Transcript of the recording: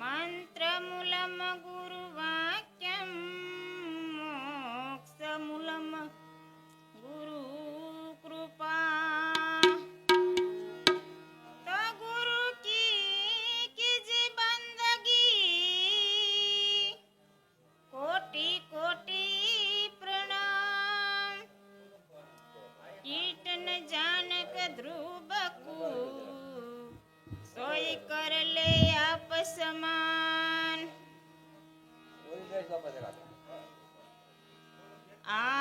మంత్రములమ Guru Ah.